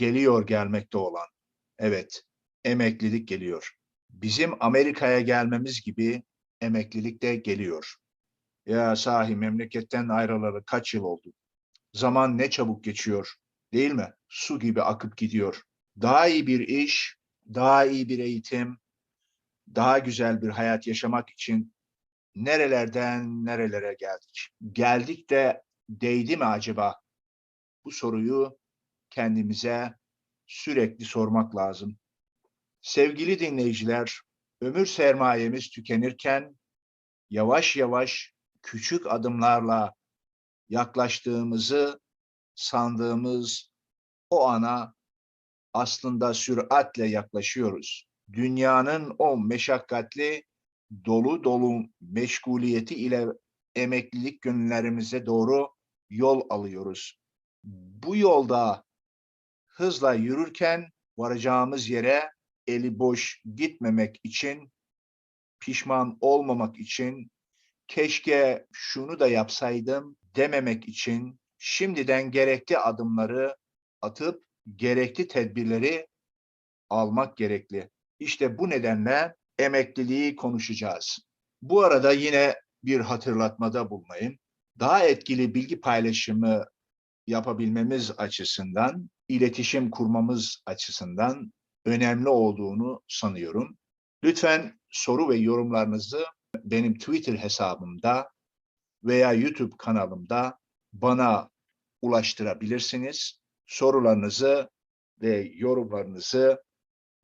Geliyor gelmekte olan. Evet, emeklilik geliyor. Bizim Amerika'ya gelmemiz gibi emeklilik de geliyor. Ya sahi memleketten ayrılalı kaç yıl oldu? Zaman ne çabuk geçiyor, değil mi? Su gibi akıp gidiyor. Daha iyi bir iş, daha iyi bir eğitim, daha güzel bir hayat yaşamak için nerelerden nerelere geldik? Geldik de değdi mi acaba? Bu soruyu kendimize sürekli sormak lazım. Sevgili dinleyiciler, ömür sermayemiz tükenirken yavaş yavaş küçük adımlarla yaklaştığımızı sandığımız o ana aslında süratle yaklaşıyoruz. Dünyanın o meşakkatli, dolu dolu meşguliyeti ile emeklilik günlerimize doğru yol alıyoruz. Bu yolda hızla yürürken varacağımız yere eli boş gitmemek için, pişman olmamak için, keşke şunu da yapsaydım dememek için şimdiden gerekli adımları atıp gerekli tedbirleri almak gerekli. İşte bu nedenle emekliliği konuşacağız. Bu arada yine bir hatırlatmada bulunayım. Daha etkili bilgi paylaşımı yapabilmemiz açısından, iletişim kurmamız açısından önemli olduğunu sanıyorum. Lütfen soru ve yorumlarınızı benim Twitter hesabımda veya YouTube kanalımda bana ulaştırabilirsiniz. Sorularınızı ve yorumlarınızı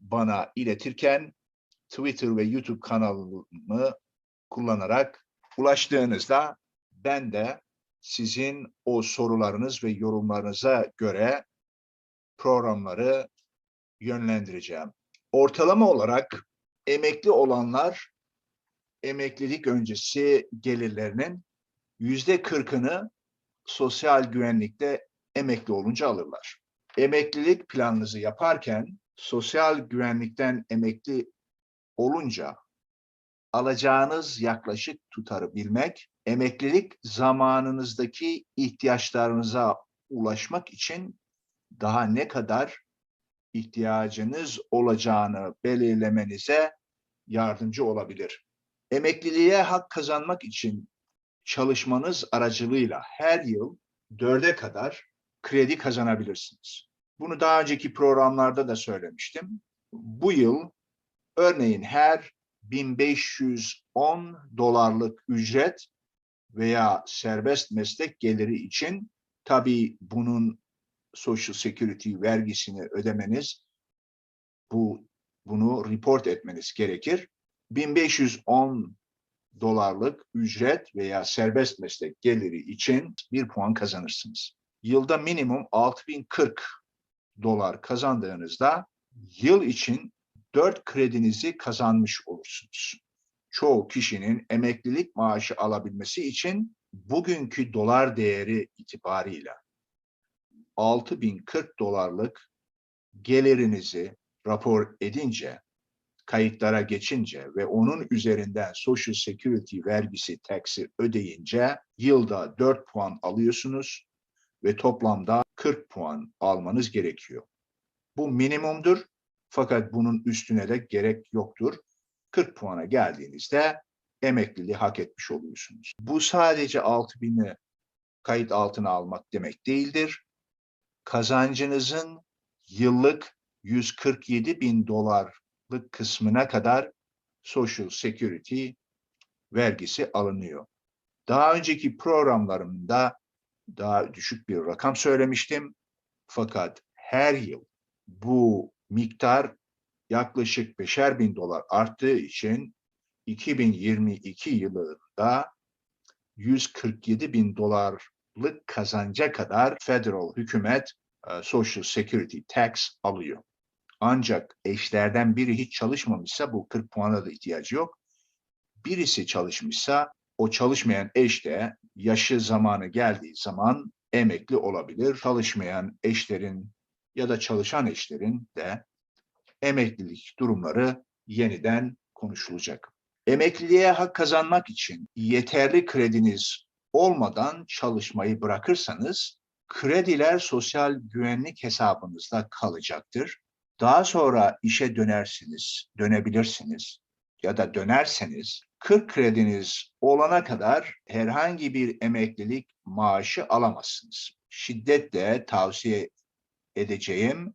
bana iletirken Twitter ve YouTube kanalımı kullanarak ulaştığınızda ben de sizin o sorularınız ve yorumlarınıza göre programları yönlendireceğim. Ortalama olarak emekli olanlar emeklilik öncesi gelirlerinin yüzde kırkını sosyal güvenlikte emekli olunca alırlar. Emeklilik planınızı yaparken sosyal güvenlikten emekli olunca alacağınız yaklaşık tutarı bilmek, emeklilik zamanınızdaki ihtiyaçlarınıza ulaşmak için daha ne kadar ihtiyacınız olacağını belirlemenize yardımcı olabilir. Emekliliğe hak kazanmak için çalışmanız aracılığıyla her yıl dörde kadar kredi kazanabilirsiniz. Bunu daha önceki programlarda da söylemiştim. Bu yıl örneğin her 1510 dolarlık ücret veya serbest meslek geliri için tabii bunun Social Security vergisini ödemeniz, bu bunu report etmeniz gerekir. 1510 dolarlık ücret veya serbest meslek geliri için bir puan kazanırsınız. Yılda minimum 6040 dolar kazandığınızda yıl için 4 kredinizi kazanmış olursunuz. Çoğu kişinin emeklilik maaşı alabilmesi için bugünkü dolar değeri itibarıyla 6040 dolarlık gelirinizi rapor edince, kayıtlara geçince ve onun üzerinden Social Security vergisi taksi ödeyince yılda 4 puan alıyorsunuz ve toplamda 40 puan almanız gerekiyor. Bu minimumdur fakat bunun üstüne de gerek yoktur. 40 puana geldiğinizde emekliliği hak etmiş oluyorsunuz. Bu sadece 6000'i kayıt altına almak demek değildir. Kazancınızın yıllık 147 bin dolarlık kısmına kadar Social Security vergisi alınıyor. Daha önceki programlarımda daha düşük bir rakam söylemiştim. Fakat her yıl bu miktar yaklaşık beşer bin dolar arttığı için 2022 yılında 147 bin dolarlık kazanca kadar federal hükümet e, Social Security Tax alıyor. Ancak eşlerden biri hiç çalışmamışsa bu 40 puana da ihtiyacı yok. Birisi çalışmışsa o çalışmayan eş de yaşı zamanı geldiği zaman emekli olabilir. Çalışmayan eşlerin ya da çalışan eşlerin de emeklilik durumları yeniden konuşulacak. Emekliliğe hak kazanmak için yeterli krediniz olmadan çalışmayı bırakırsanız Krediler sosyal güvenlik hesabınızda kalacaktır. Daha sonra işe dönersiniz, dönebilirsiniz ya da dönerseniz 40 krediniz olana kadar herhangi bir emeklilik maaşı alamazsınız. Şiddetle tavsiye edeceğim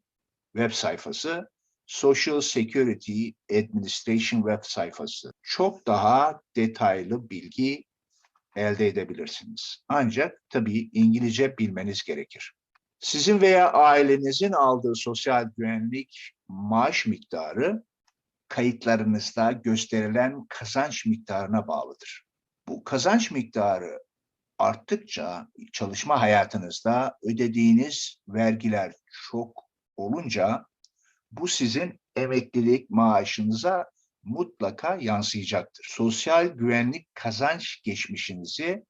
web sayfası Social Security Administration web sayfası. Çok daha detaylı bilgi elde edebilirsiniz. Ancak tabii İngilizce bilmeniz gerekir. Sizin veya ailenizin aldığı sosyal güvenlik maaş miktarı kayıtlarınızda gösterilen kazanç miktarına bağlıdır. Bu kazanç miktarı arttıkça çalışma hayatınızda ödediğiniz vergiler çok olunca bu sizin emeklilik maaşınıza mutlaka yansıyacaktır. Sosyal güvenlik kazanç geçmişinizi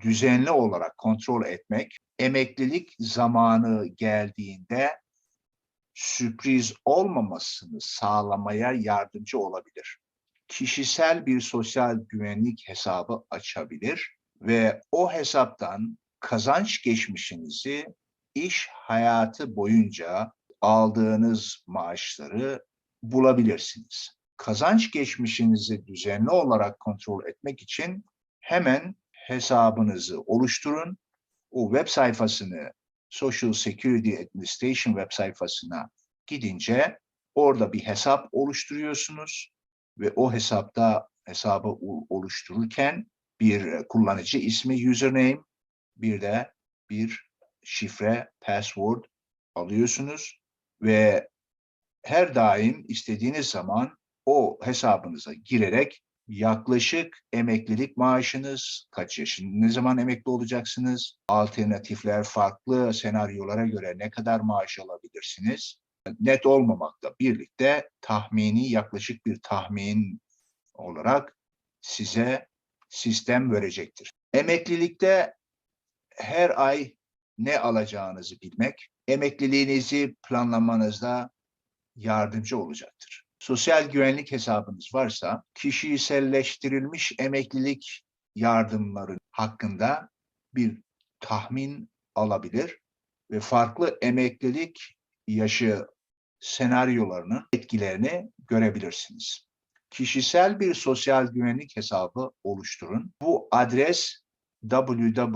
düzenli olarak kontrol etmek, emeklilik zamanı geldiğinde sürpriz olmamasını sağlamaya yardımcı olabilir. Kişisel bir sosyal güvenlik hesabı açabilir ve o hesaptan kazanç geçmişinizi iş hayatı boyunca aldığınız maaşları bulabilirsiniz. Kazanç geçmişinizi düzenli olarak kontrol etmek için hemen hesabınızı oluşturun. O web sayfasını Social Security Administration web sayfasına gidince orada bir hesap oluşturuyorsunuz ve o hesapta hesabı oluştururken bir kullanıcı ismi username bir de bir şifre password alıyorsunuz ve her daim istediğiniz zaman o hesabınıza girerek yaklaşık emeklilik maaşınız, kaç yaşın, ne zaman emekli olacaksınız, alternatifler, farklı senaryolara göre ne kadar maaş alabilirsiniz, net olmamakla birlikte tahmini yaklaşık bir tahmin olarak size sistem verecektir. Emeklilikte her ay ne alacağınızı bilmek, emekliliğinizi planlamanızda yardımcı olacaktır. Sosyal güvenlik hesabınız varsa kişiselleştirilmiş emeklilik yardımları hakkında bir tahmin alabilir ve farklı emeklilik yaşı senaryolarının etkilerini görebilirsiniz. Kişisel bir sosyal güvenlik hesabı oluşturun. Bu adres www.ssa.gov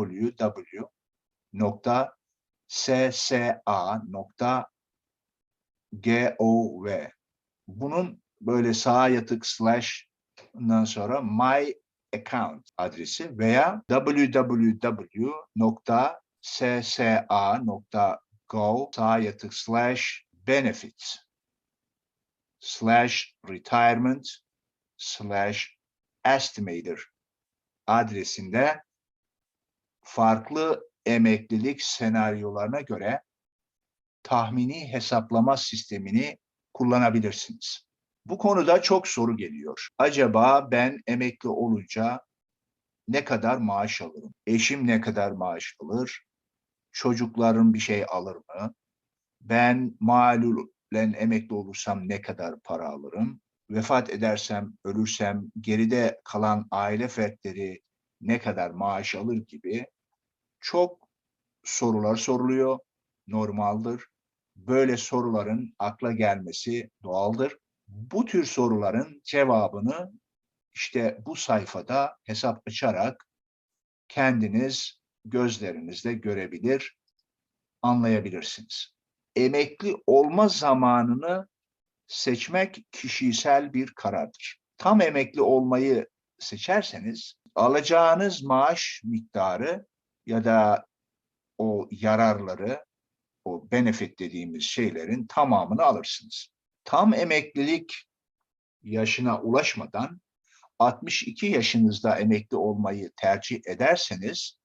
bunun böyle sağa yatık slash ondan sonra my account adresi veya www.ssa.gov sağa yatık slash benefits slash retirement slash estimator adresinde farklı emeklilik senaryolarına göre tahmini hesaplama sistemini kullanabilirsiniz. Bu konuda çok soru geliyor. Acaba ben emekli olunca ne kadar maaş alırım? Eşim ne kadar maaş alır? Çocuklarım bir şey alır mı? Ben malulen emekli olursam ne kadar para alırım? Vefat edersem, ölürsem geride kalan aile fertleri ne kadar maaş alır gibi çok sorular soruluyor. Normaldir böyle soruların akla gelmesi doğaldır. Bu tür soruların cevabını işte bu sayfada hesap açarak kendiniz gözlerinizle görebilir, anlayabilirsiniz. Emekli olma zamanını seçmek kişisel bir karardır. Tam emekli olmayı seçerseniz alacağınız maaş miktarı ya da o yararları o benefit dediğimiz şeylerin tamamını alırsınız. Tam emeklilik yaşına ulaşmadan 62 yaşınızda emekli olmayı tercih ederseniz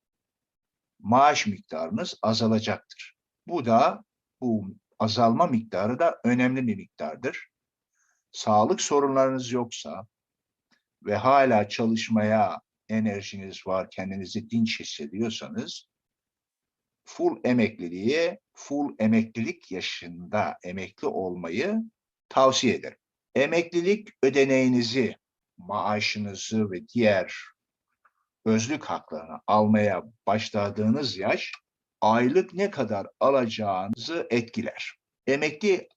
maaş miktarınız azalacaktır. Bu da bu azalma miktarı da önemli bir miktardır. Sağlık sorunlarınız yoksa ve hala çalışmaya enerjiniz var, kendinizi dinç hissediyorsanız full emekliliğe, full emeklilik yaşında emekli olmayı tavsiye ederim. Emeklilik ödeneğinizi, maaşınızı ve diğer özlük haklarını almaya başladığınız yaş aylık ne kadar alacağınızı etkiler. Emekli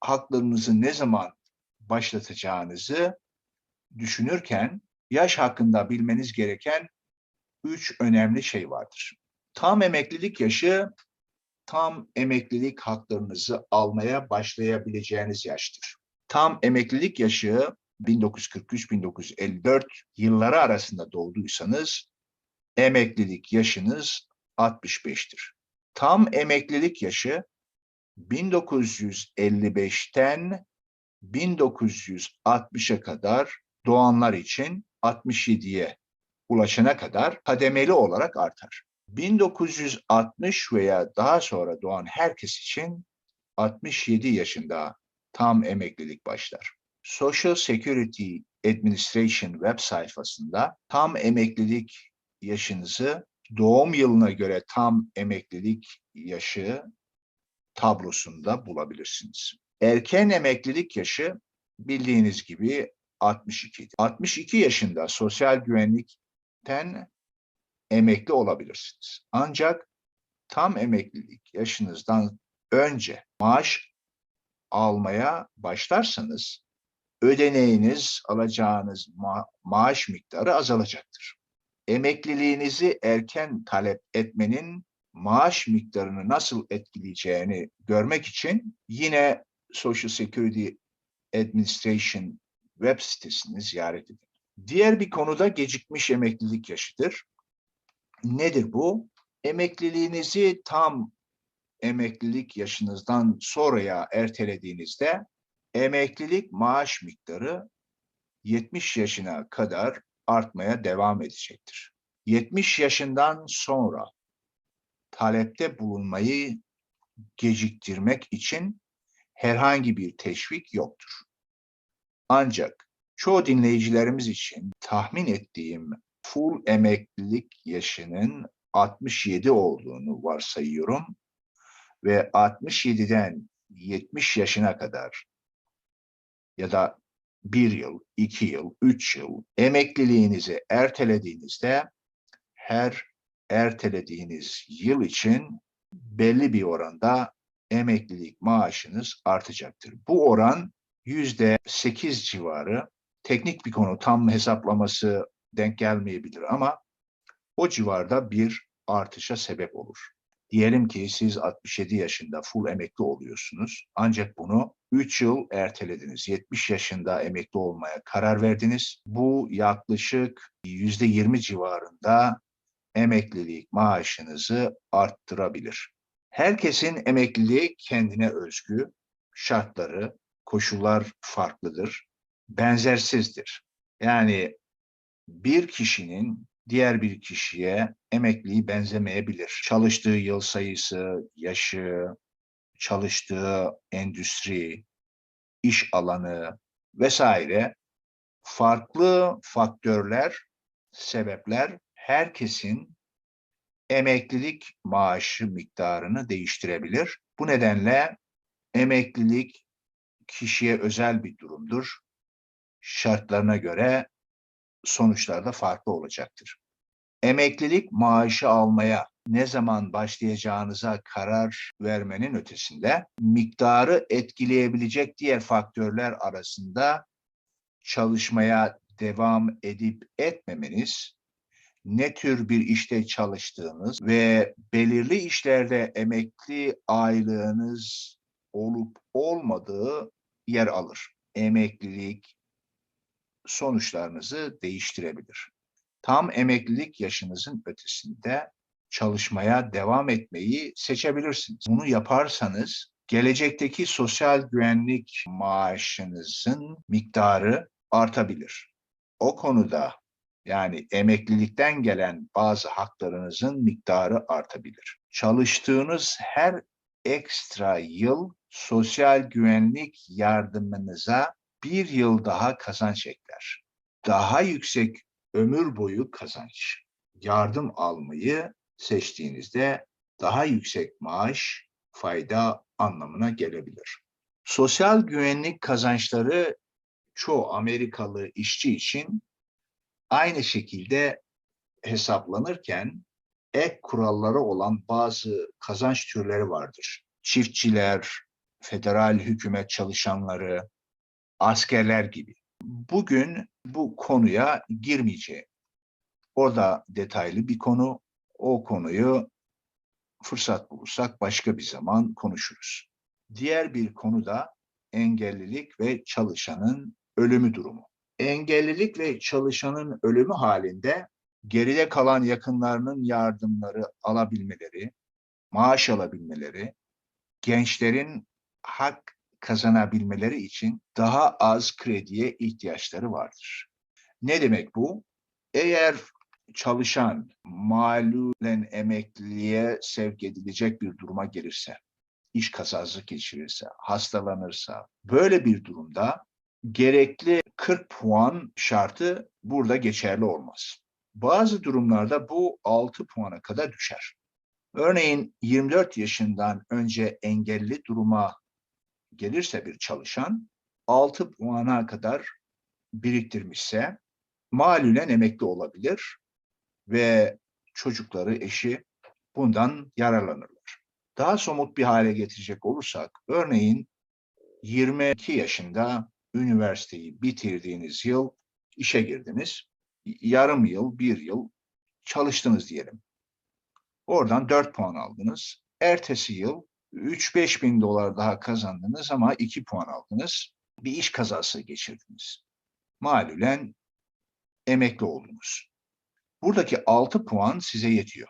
haklarınızı ne zaman başlatacağınızı düşünürken yaş hakkında bilmeniz gereken üç önemli şey vardır. Tam emeklilik yaşı tam emeklilik haklarınızı almaya başlayabileceğiniz yaştır. Tam emeklilik yaşı 1943-1954 yılları arasında doğduysanız emeklilik yaşınız 65'tir. Tam emeklilik yaşı 1955'ten 1960'a kadar doğanlar için 67'ye ulaşana kadar kademeli olarak artar. 1960 veya daha sonra doğan herkes için 67 yaşında tam emeklilik başlar. Social Security Administration web sayfasında tam emeklilik yaşınızı doğum yılına göre tam emeklilik yaşı tablosunda bulabilirsiniz. Erken emeklilik yaşı bildiğiniz gibi 62. 62 yaşında sosyal güvenlikten emekli olabilirsiniz. Ancak tam emeklilik yaşınızdan önce maaş almaya başlarsanız ödeneğiniz, alacağınız ma- maaş miktarı azalacaktır. Emekliliğinizi erken talep etmenin maaş miktarını nasıl etkileyeceğini görmek için yine Social Security Administration web sitesini ziyaret edin. Diğer bir konuda gecikmiş emeklilik yaşıdır. Nedir bu? Emekliliğinizi tam emeklilik yaşınızdan sonraya ertelediğinizde emeklilik maaş miktarı 70 yaşına kadar artmaya devam edecektir. 70 yaşından sonra talepte bulunmayı geciktirmek için herhangi bir teşvik yoktur. Ancak çoğu dinleyicilerimiz için tahmin ettiğim full emeklilik yaşının 67 olduğunu varsayıyorum ve 67'den 70 yaşına kadar ya da bir yıl, iki yıl, üç yıl emekliliğinizi ertelediğinizde her ertelediğiniz yıl için belli bir oranda emeklilik maaşınız artacaktır. Bu oran yüzde sekiz civarı. Teknik bir konu tam hesaplaması denk gelmeyebilir ama o civarda bir artışa sebep olur. Diyelim ki siz 67 yaşında full emekli oluyorsunuz. Ancak bunu 3 yıl ertelediniz. 70 yaşında emekli olmaya karar verdiniz. Bu yaklaşık %20 civarında emeklilik maaşınızı arttırabilir. Herkesin emekliliği kendine özgü, şartları, koşullar farklıdır, benzersizdir. Yani bir kişinin diğer bir kişiye emekliği benzemeyebilir. Çalıştığı yıl sayısı, yaşı, çalıştığı endüstri, iş alanı vesaire farklı faktörler, sebepler herkesin emeklilik maaşı miktarını değiştirebilir. Bu nedenle emeklilik kişiye özel bir durumdur. Şartlarına göre sonuçlar da farklı olacaktır. Emeklilik maaşı almaya ne zaman başlayacağınıza karar vermenin ötesinde miktarı etkileyebilecek diğer faktörler arasında çalışmaya devam edip etmemeniz, ne tür bir işte çalıştığınız ve belirli işlerde emekli aylığınız olup olmadığı yer alır. Emeklilik sonuçlarınızı değiştirebilir. Tam emeklilik yaşınızın ötesinde çalışmaya devam etmeyi seçebilirsiniz. Bunu yaparsanız gelecekteki sosyal güvenlik maaşınızın miktarı artabilir. O konuda yani emeklilikten gelen bazı haklarınızın miktarı artabilir. Çalıştığınız her ekstra yıl sosyal güvenlik yardımınıza bir yıl daha kazanç ekler. Daha yüksek ömür boyu kazanç. Yardım almayı seçtiğinizde daha yüksek maaş, fayda anlamına gelebilir. Sosyal güvenlik kazançları çoğu Amerikalı işçi için aynı şekilde hesaplanırken ek kuralları olan bazı kazanç türleri vardır. Çiftçiler, federal hükümet çalışanları, askerler gibi. Bugün bu konuya girmeyeceğim. Orada detaylı bir konu. O konuyu fırsat bulursak başka bir zaman konuşuruz. Diğer bir konu da engellilik ve çalışanın ölümü durumu. Engellilik ve çalışanın ölümü halinde geride kalan yakınlarının yardımları alabilmeleri, maaş alabilmeleri, gençlerin hak kazanabilmeleri için daha az krediye ihtiyaçları vardır. Ne demek bu? Eğer çalışan malulen emekliliğe sevk edilecek bir duruma gelirse, iş kazası geçirirse, hastalanırsa, böyle bir durumda gerekli 40 puan şartı burada geçerli olmaz. Bazı durumlarda bu 6 puana kadar düşer. Örneğin 24 yaşından önce engelli duruma gelirse bir çalışan 6 puana kadar biriktirmişse malulen emekli olabilir ve çocukları, eşi bundan yararlanırlar. Daha somut bir hale getirecek olursak, örneğin 22 yaşında üniversiteyi bitirdiğiniz yıl işe girdiniz. Yarım yıl, bir yıl çalıştınız diyelim. Oradan 4 puan aldınız. Ertesi yıl 3-5 bin dolar daha kazandınız ama 2 puan aldınız. Bir iş kazası geçirdiniz. Malulen emekli oldunuz. Buradaki 6 puan size yetiyor.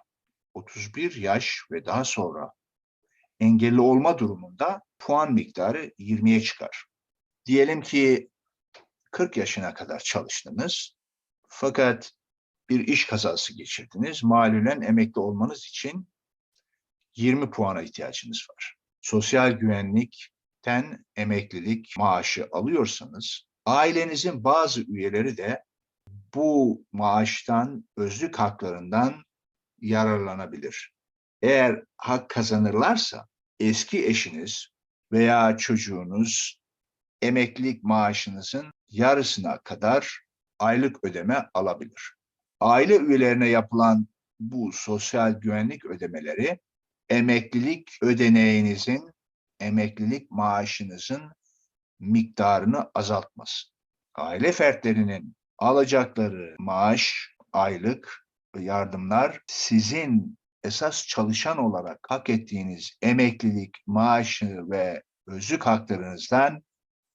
31 yaş ve daha sonra engelli olma durumunda puan miktarı 20'ye çıkar. Diyelim ki 40 yaşına kadar çalıştınız. Fakat bir iş kazası geçirdiniz. Malulen emekli olmanız için 20 puana ihtiyacınız var. Sosyal güvenlikten emeklilik maaşı alıyorsanız ailenizin bazı üyeleri de bu maaştan, özlük haklarından yararlanabilir. Eğer hak kazanırlarsa eski eşiniz veya çocuğunuz emeklilik maaşınızın yarısına kadar aylık ödeme alabilir. Aile üyelerine yapılan bu sosyal güvenlik ödemeleri emeklilik ödeneğinizin, emeklilik maaşınızın miktarını azaltmaz. Aile fertlerinin alacakları maaş, aylık yardımlar sizin esas çalışan olarak hak ettiğiniz emeklilik maaşı ve özlük haklarınızdan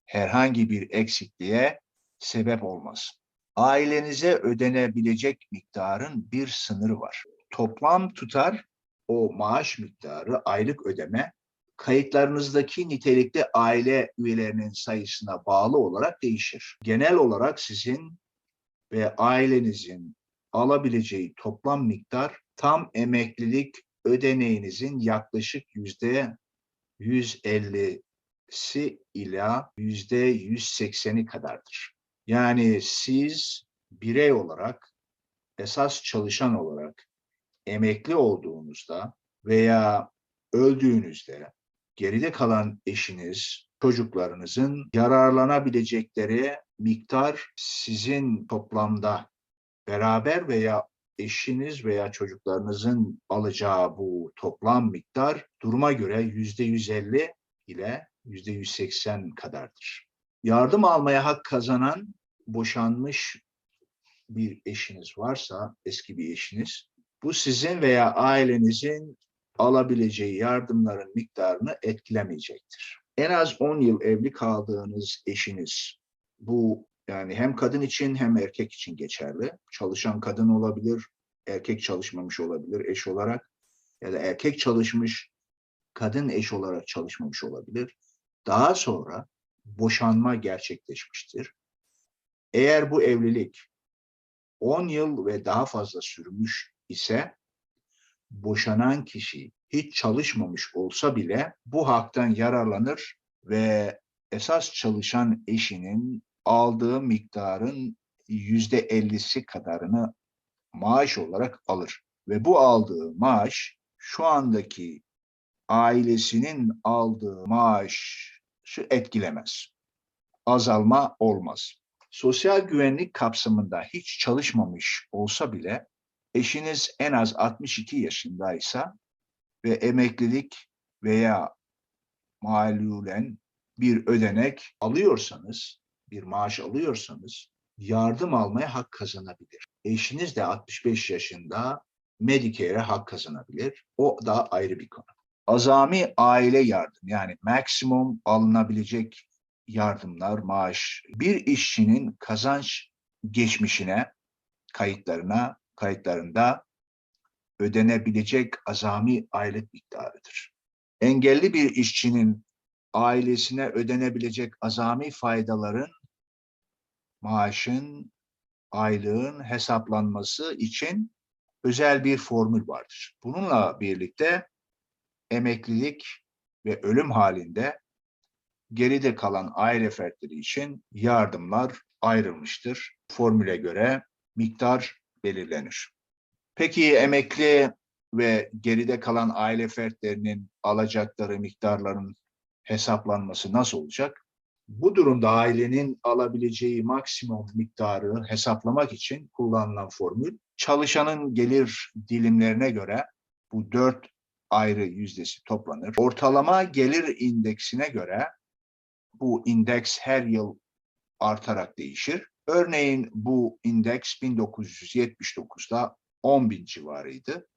herhangi bir eksikliğe sebep olmaz. Ailenize ödenebilecek miktarın bir sınırı var. Toplam tutar o maaş miktarı, aylık ödeme kayıtlarınızdaki nitelikli aile üyelerinin sayısına bağlı olarak değişir. Genel olarak sizin ve ailenizin alabileceği toplam miktar tam emeklilik ödeneğinizin yaklaşık yüzde 150'si ila yüzde 180'i kadardır. Yani siz birey olarak, esas çalışan olarak emekli olduğunuzda veya öldüğünüzde geride kalan eşiniz, çocuklarınızın yararlanabilecekleri miktar sizin toplamda beraber veya eşiniz veya çocuklarınızın alacağı bu toplam miktar duruma göre yüzde 150 ile yüzde 180 kadardır. Yardım almaya hak kazanan boşanmış bir eşiniz varsa, eski bir eşiniz, bu sizin veya ailenizin alabileceği yardımların miktarını etkilemeyecektir. En az 10 yıl evli kaldığınız eşiniz, bu yani hem kadın için hem erkek için geçerli. Çalışan kadın olabilir, erkek çalışmamış olabilir eş olarak ya da erkek çalışmış, kadın eş olarak çalışmamış olabilir. Daha sonra boşanma gerçekleşmiştir. Eğer bu evlilik 10 yıl ve daha fazla sürmüş ise boşanan kişi hiç çalışmamış olsa bile bu haktan yararlanır ve esas çalışan eşinin aldığı miktarın yüzde ellisi kadarını maaş olarak alır. Ve bu aldığı maaş şu andaki ailesinin aldığı maaşı etkilemez. Azalma olmaz. Sosyal güvenlik kapsamında hiç çalışmamış olsa bile Eşiniz en az 62 yaşındaysa ve emeklilik veya malulen bir ödenek alıyorsanız, bir maaş alıyorsanız yardım almaya hak kazanabilir. Eşiniz de 65 yaşında Medicare'e hak kazanabilir. O da ayrı bir konu. Azami aile yardım yani maksimum alınabilecek yardımlar, maaş bir işçinin kazanç geçmişine, kayıtlarına, kayıtlarında ödenebilecek azami aylık miktarıdır. Engelli bir işçinin ailesine ödenebilecek azami faydaların maaşın, aylığın hesaplanması için özel bir formül vardır. Bununla birlikte emeklilik ve ölüm halinde geride kalan aile fertleri için yardımlar ayrılmıştır. Formüle göre miktar belirlenir. Peki emekli ve geride kalan aile fertlerinin alacakları miktarların hesaplanması nasıl olacak? Bu durumda ailenin alabileceği maksimum miktarı hesaplamak için kullanılan formül çalışanın gelir dilimlerine göre bu dört ayrı yüzdesi toplanır. Ortalama gelir indeksine göre bu indeks her yıl artarak değişir. Örneğin bu indeks 1979'da 10 bin civarıydı.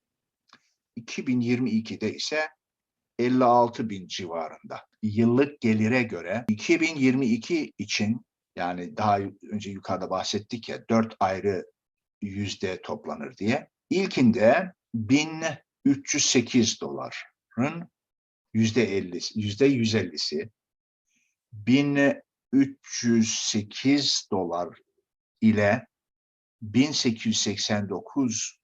2022'de ise 56 bin civarında. Yıllık gelire göre 2022 için yani daha önce yukarıda bahsettik ya dört ayrı yüzde toplanır diye. İlkinde 1308 doların yüzde 50, yüzde 150'si 1308 dolar ile 1889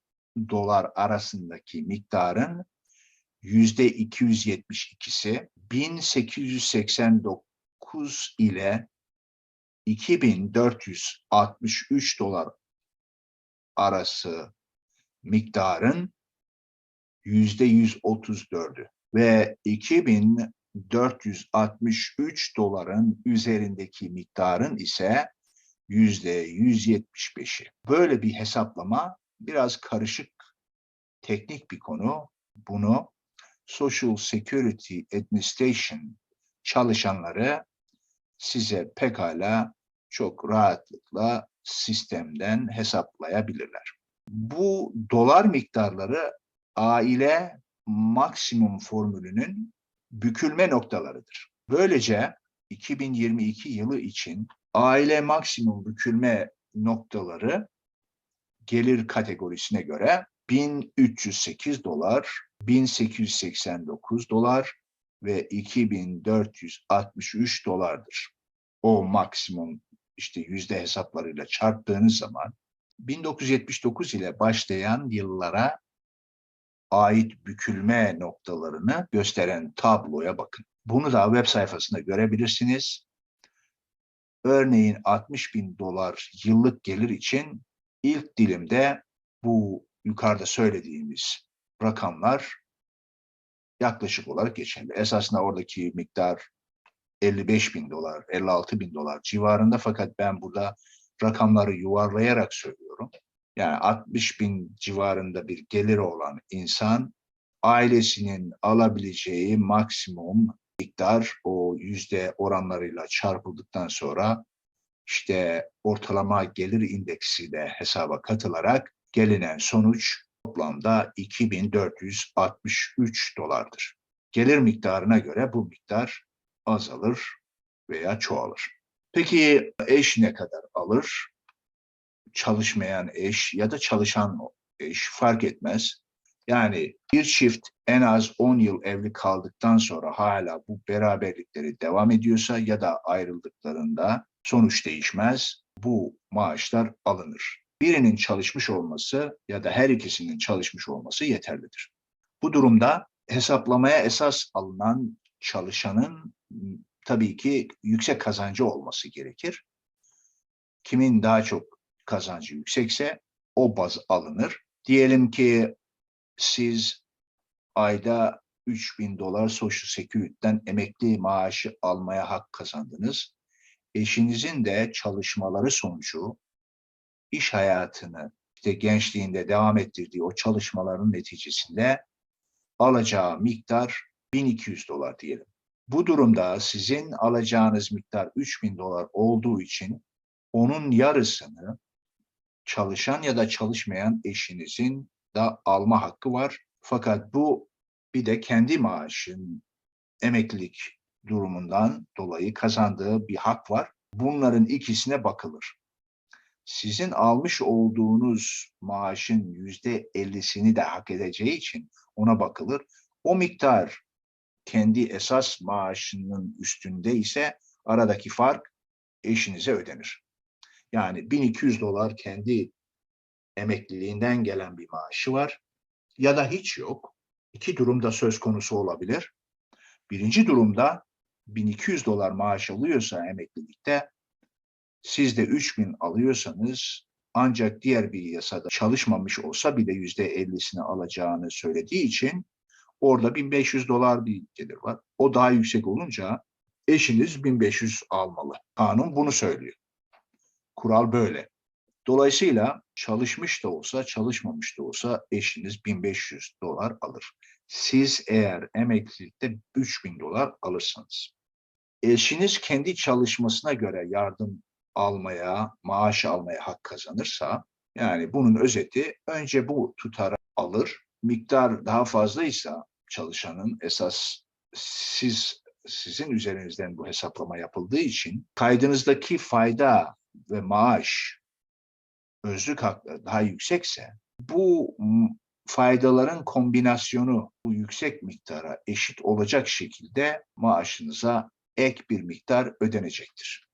dolar arasındaki miktarın yüzde 272'si 1889 ile 2463 dolar arası miktarın yüzde 134'ü ve 2463 doların üzerindeki miktarın ise yüzde 175'i. Böyle bir hesaplama biraz karışık, teknik bir konu. Bunu Social Security Administration çalışanları size pekala çok rahatlıkla sistemden hesaplayabilirler. Bu dolar miktarları aile maksimum formülünün bükülme noktalarıdır. Böylece 2022 yılı için aile maksimum bükülme noktaları gelir kategorisine göre 1308 dolar, 1889 dolar ve 2463 dolardır. O maksimum işte yüzde hesaplarıyla çarptığınız zaman 1979 ile başlayan yıllara ait bükülme noktalarını gösteren tabloya bakın. Bunu da web sayfasında görebilirsiniz. Örneğin 60 bin dolar yıllık gelir için ilk dilimde bu yukarıda söylediğimiz rakamlar yaklaşık olarak geçerli. Esasında oradaki miktar 55 bin dolar, 56 bin dolar civarında fakat ben burada rakamları yuvarlayarak söylüyorum. Yani 60 bin civarında bir geliri olan insan ailesinin alabileceği maksimum miktar o yüzde oranlarıyla çarpıldıktan sonra işte ortalama gelir indeksiyle hesaba katılarak gelinen sonuç toplamda 2463 dolardır. Gelir miktarına göre bu miktar azalır veya çoğalır. Peki eş ne kadar alır? Çalışmayan eş ya da çalışan eş fark etmez. Yani bir çift en az 10 yıl evli kaldıktan sonra hala bu beraberlikleri devam ediyorsa ya da ayrıldıklarında sonuç değişmez. Bu maaşlar alınır. Birinin çalışmış olması ya da her ikisinin çalışmış olması yeterlidir. Bu durumda hesaplamaya esas alınan çalışanın tabii ki yüksek kazancı olması gerekir. Kimin daha çok kazancı yüksekse o baz alınır. Diyelim ki siz ayda 3000 dolar Social Security'den emekli maaşı almaya hak kazandınız. Eşinizin de çalışmaları sonucu iş hayatını işte gençliğinde devam ettirdiği o çalışmaların neticesinde alacağı miktar 1200 dolar diyelim. Bu durumda sizin alacağınız miktar 3000 dolar olduğu için onun yarısını çalışan ya da çalışmayan eşinizin da alma hakkı var. Fakat bu bir de kendi maaşın emeklilik durumundan dolayı kazandığı bir hak var. Bunların ikisine bakılır. Sizin almış olduğunuz maaşın yüzde ellisini de hak edeceği için ona bakılır. O miktar kendi esas maaşının üstünde ise aradaki fark eşinize ödenir. Yani 1200 dolar kendi emekliliğinden gelen bir maaşı var ya da hiç yok. İki durumda söz konusu olabilir. Birinci durumda 1200 dolar maaş alıyorsa emeklilikte siz de 3000 alıyorsanız ancak diğer bir yasada çalışmamış olsa bile yüzde 50'sini alacağını söylediği için orada 1500 dolar bir gelir var. O daha yüksek olunca eşiniz 1500 almalı. Kanun bunu söylüyor. Kural böyle. Dolayısıyla çalışmış da olsa, çalışmamış da olsa eşiniz 1500 dolar alır. Siz eğer emeklilikte 3000 dolar alırsanız. Eşiniz kendi çalışmasına göre yardım almaya, maaş almaya hak kazanırsa, yani bunun özeti önce bu tutarı alır. Miktar daha fazlaysa çalışanın esas siz sizin üzerinizden bu hesaplama yapıldığı için kaydınızdaki fayda ve maaş özlük hakları daha yüksekse bu faydaların kombinasyonu bu yüksek miktara eşit olacak şekilde maaşınıza ek bir miktar ödenecektir.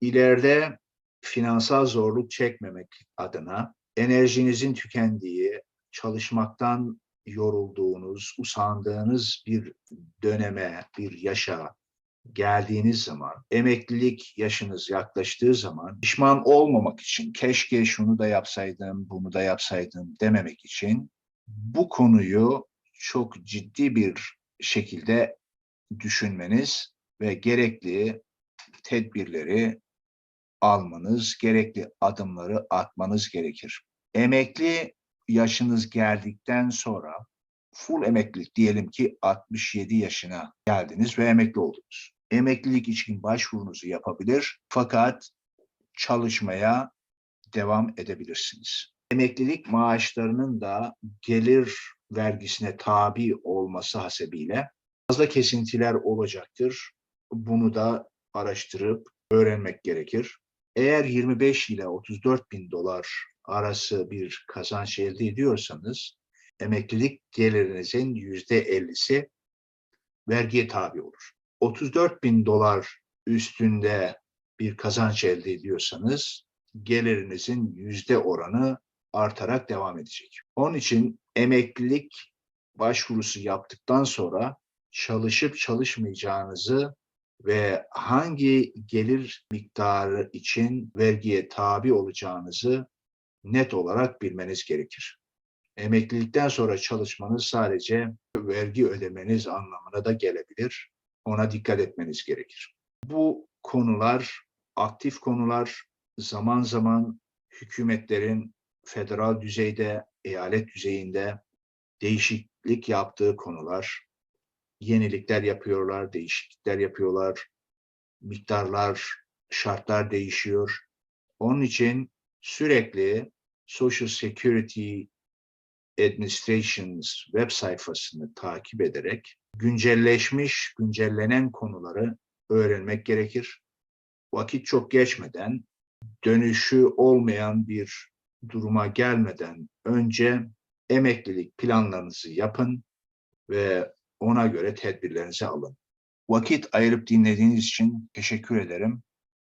İleride finansal zorluk çekmemek adına enerjinizin tükendiği, çalışmaktan yorulduğunuz, usandığınız bir döneme, bir yaşa geldiğiniz zaman, emeklilik yaşınız yaklaştığı zaman pişman olmamak için, keşke şunu da yapsaydım, bunu da yapsaydım dememek için bu konuyu çok ciddi bir şekilde düşünmeniz ve gerekli tedbirleri almanız, gerekli adımları atmanız gerekir. Emekli yaşınız geldikten sonra full emeklilik diyelim ki 67 yaşına geldiniz ve emekli oldunuz. Emeklilik için başvurunuzu yapabilir fakat çalışmaya devam edebilirsiniz. Emeklilik maaşlarının da gelir vergisine tabi olması hasebiyle fazla kesintiler olacaktır. Bunu da araştırıp öğrenmek gerekir. Eğer 25 ile 34 bin dolar arası bir kazanç elde ediyorsanız emeklilik gelirinizin yüzde ellisi vergiye tabi olur. 34 bin dolar üstünde bir kazanç elde ediyorsanız gelirinizin yüzde oranı artarak devam edecek. Onun için emeklilik başvurusu yaptıktan sonra çalışıp çalışmayacağınızı ve hangi gelir miktarı için vergiye tabi olacağınızı net olarak bilmeniz gerekir. Emeklilikten sonra çalışmanız sadece vergi ödemeniz anlamına da gelebilir. Ona dikkat etmeniz gerekir. Bu konular aktif konular zaman zaman hükümetlerin federal düzeyde, eyalet düzeyinde değişiklik yaptığı konular. Yenilikler yapıyorlar, değişiklikler yapıyorlar. Miktarlar, şartlar değişiyor. Onun için sürekli Social Security Administration's web sayfasını takip ederek güncelleşmiş, güncellenen konuları öğrenmek gerekir. Vakit çok geçmeden, dönüşü olmayan bir duruma gelmeden önce emeklilik planlarınızı yapın ve ona göre tedbirlerinizi alın. Vakit ayırıp dinlediğiniz için teşekkür ederim.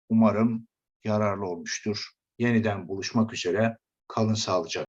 Umarım yararlı olmuştur. Yeniden buluşmak üzere. Kalın sağlıcakla.